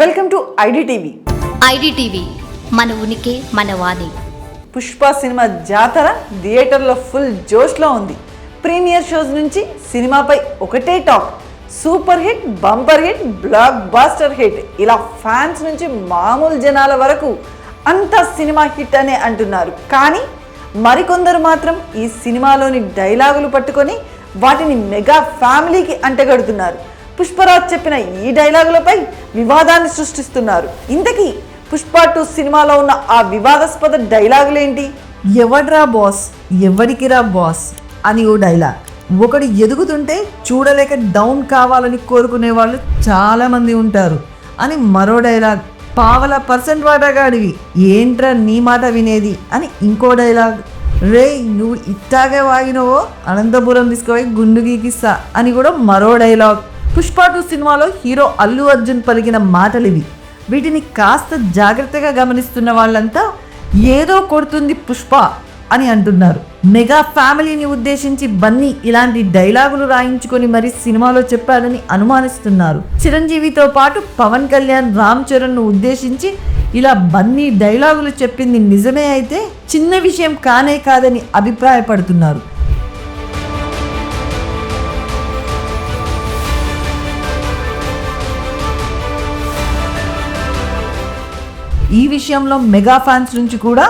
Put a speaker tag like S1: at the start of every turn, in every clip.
S1: Welcome to IDTV.
S2: IDTV మన ఉనికి మన వాణి.
S1: పుష్ప సినిమా జాతర థియేటర్లో ఫుల్ జోష్లో ఉంది. ప్రీమియర్ షోస్ నుంచి సినిమాపై ఒకటే talk. Super hit bumper hit blockbuster hit. ఇలా ఫ్యాన్స్ నుంచి మామూలు జనాల వరకు అంతా సినిమా హిట్ అనే అంటున్నారు. కానీ మరికొందరు మాత్రం ఈ సినిమాలోని డైలాగులు పట్టుకొని వాటిని మెగా ఫ్యామిలీకి అంటగడుతున్నారు. పుష్పరాజ్ చెప్పిన ఈ డైలాగులపై వివాదాన్ని సృష్టిస్తున్నారు. ఇంతకీ పుష్ప టూ సినిమాలో ఉన్న ఆ వివాదాస్పద డైలాగులేంటి?
S3: ఎవడ్రా బాస్? ఎవరికిరా బాస్? అని ఓ డైలాగ్. ఒకడు ఎదుగుతుంటే చూడలేక డౌన్ కావాలని కోరుకునే వాళ్ళు చాలా మంది ఉంటారు. అని మరో డైలాగ్. పావల పర్సెంట్ వాటాగాడివి. ఏంట్రా నీ మాట వినేది? అని ఇంకో డైలాగ్. రే నువ్వు ఇట్టాగే వాగినవో? అనంతపురం తీసుకుపోయి గుండు గీకిస్తా అని కూడా మరో డైలాగ్. పుష్ప టూ సినిమాలో హీరో అల్లు అర్జున్ పలికిన మాటలు ఇవి వీటిని కాస్త జాగ్రత్తగా గమనిస్తున్న వాళ్ళంతా ఏదో కొడుతుంది పుష్ప అని అంటున్నారు. మెగా ఫ్యామిలీని ఉద్దేశించి బన్నీ ఇలాంటి డైలాగులు రాయించుకొని మరి సినిమాలో చెప్పాడని అనుమానిస్తున్నారు. చిరంజీవితో పాటు పవన్ కళ్యాణ్ రామ్ చరణ్ను ఉద్దేశించి ఇలా బన్నీ డైలాగులు చెప్పింది నిజమే అయితే చిన్న విషయం కానే కాదని అభిప్రాయపడుతున్నారు. ఈ విషయంలో మెగా ఫ్యాన్స్ నుంచి కూడా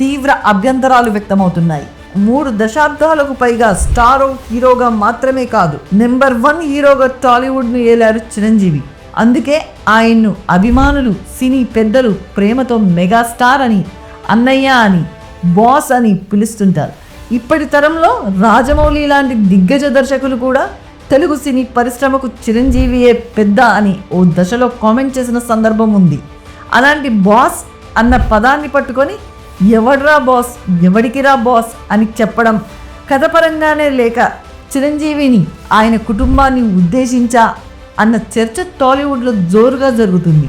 S3: తీవ్ర అభ్యంతరాలు వ్యక్తమవుతున్నాయి. మూడు దశాబ్దాలకు పైగా స్టార్ హీరోగా మాత్రమే కాదు నెంబర్ వన్ హీరోగా టాలీవుడ్ను ఏలారు చిరంజీవి. అందుకే ఆయన్ను అభిమానులు సినీ పెద్దలు ప్రేమతో మెగాస్టార్ అని అన్నయ్య అని బాస్ అని పిలుస్తుంటారు. ఇప్పటి తరంలో రాజమౌళి లాంటి దిగ్గజ దర్శకులు కూడా తెలుగు సినీ పరిశ్రమకు చిరంజీవియే పెద్ద అని ఓ దశలో కామెంట్ చేసిన సందర్భం ఉంది. అలాంటి బాస్ అన్న పదాన్ని పట్టుకొని ఎవడ్రా బాస్ ఎవడికిరా బాస్ అని చెప్పడం కథపరంగానే లేక చిరంజీవిని ఆయన కుటుంబాన్ని ఉద్దేశించా అన్న చర్చ టాలీవుడ్లో జోరుగా జరుగుతుంది.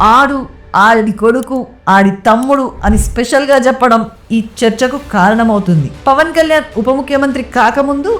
S3: ఆడు ఆడి కొడుకు ఆడి తమ్ముడు అని స్పెషల్గా చెప్పడం ఈ చర్చకు కారణమవుతుంది. పవన్ కళ్యాణ్ ఉప ముఖ్యమంత్రి కాకముందు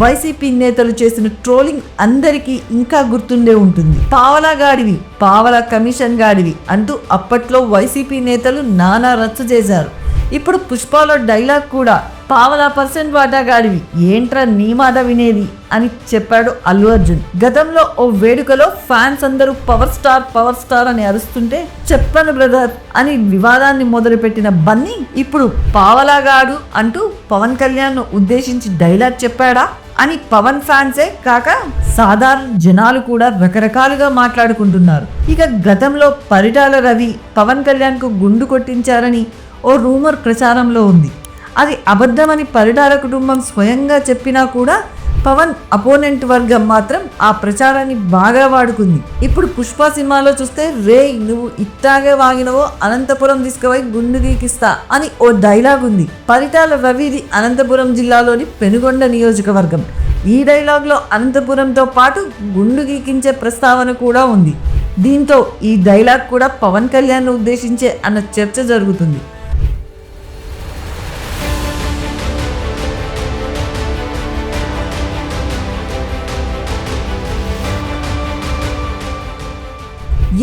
S3: వైసీపీ నేతలు చేసిన ట్రోలింగ్ అందరికీ ఇంకా గుర్తుండే ఉంటుంది. పావలా గాడివి పావలా కమిషన్ గాడివి అంటూ అప్పట్లో వైసీపీ నేతలు నానా రచ్చ చేశారు. ఇప్పుడు పుష్పలో డైలాగ్ కూడా పావలా పర్సెంట్ వాటాగాడివి. ఏంట్రా నీ మాట వినేది? అని చెప్పాడు అల్లు అర్జున్. గతంలో ఓ వేడుకలో ఫ్యాన్స్ అందరూ పవర్ స్టార్ పవర్ స్టార్ అని అరుస్తుంటే చెప్పను బ్రదర్ అని వివాదాన్ని మొదలుపెట్టిన బన్నీ ఇప్పుడు పావలాగాడు అంటూ పవన్ కళ్యాణ్ను ఉద్దేశించి డైలాగ్ చెప్పాడా? అని పవన్ ఫ్యాన్సే కాక సాధారణ జనాలు కూడా రకరకాలుగా మాట్లాడుకుంటున్నారు. ఇక గతంలో పరిటాల రవి పవన్ కళ్యాణ్కు గుండు కొట్టించారని ఓ రూమర్ ప్రచారంలో ఉంది. అది అబద్ధమని పరిటాల కుటుంబం స్వయంగా చెప్పినా కూడా పవన్ అపోనెంట్ వర్గం మాత్రం ఆ ప్రచారాన్ని బాగా వాడుకుంది. ఇప్పుడు పుష్ప సినిమాలో చూస్తే రే నువ్వు ఇట్టాగే వాగినవో అనంతపురం తీసుకుపోయి గుండు గీకిస్తా అని ఓ డైలాగ్ ఉంది. పరిటాల రవిది అనంతపురం జిల్లాలోని పెనుగొండ నియోజకవర్గం. ఈ డైలాగ్లో అనంతపురంతో పాటు గుండు గీకించే ప్రస్తావన కూడా ఉంది. దీంతో ఈ డైలాగ్ కూడా పవన్ కళ్యాణ్ ఉద్దేశించే అన్న చర్చ జరుగుతుంది.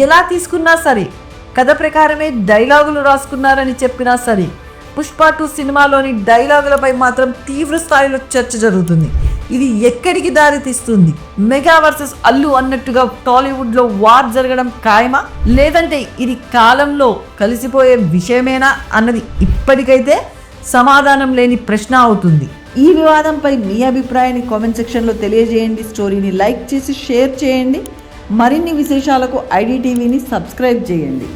S3: ఎలా తీసుకున్నా సరే కథ ప్రకారమే డైలాగులు రాసుకున్నారని చెప్పినా సరే పుష్ప టూ సినిమాలోని డైలాగులపై మాత్రం తీవ్ర స్థాయిలో చర్చ జరుగుతుంది. ఇది ఎక్కడికి దారి తీస్తుంది? మెగా వర్సెస్ అల్లు అన్నట్టుగా టాలీవుడ్లో వార్ జరగడం ఖాయమా? లేదంటే ఇది కాలంలో కలిసిపోయే విషయమేనా అన్నది ఇప్పటికైతే సమాధానం లేని ప్రశ్న అవుతుంది. ఈ వివాదంపై మీ అభిప్రాయాన్ని కామెంట్ సెక్షన్లో తెలియజేయండి. స్టోరీని లైక్ చేసి షేర్ చేయండి. మరిన్ని విశేషాలకు ఐడి టీవీని సబ్స్క్రైబ్ చేయండి.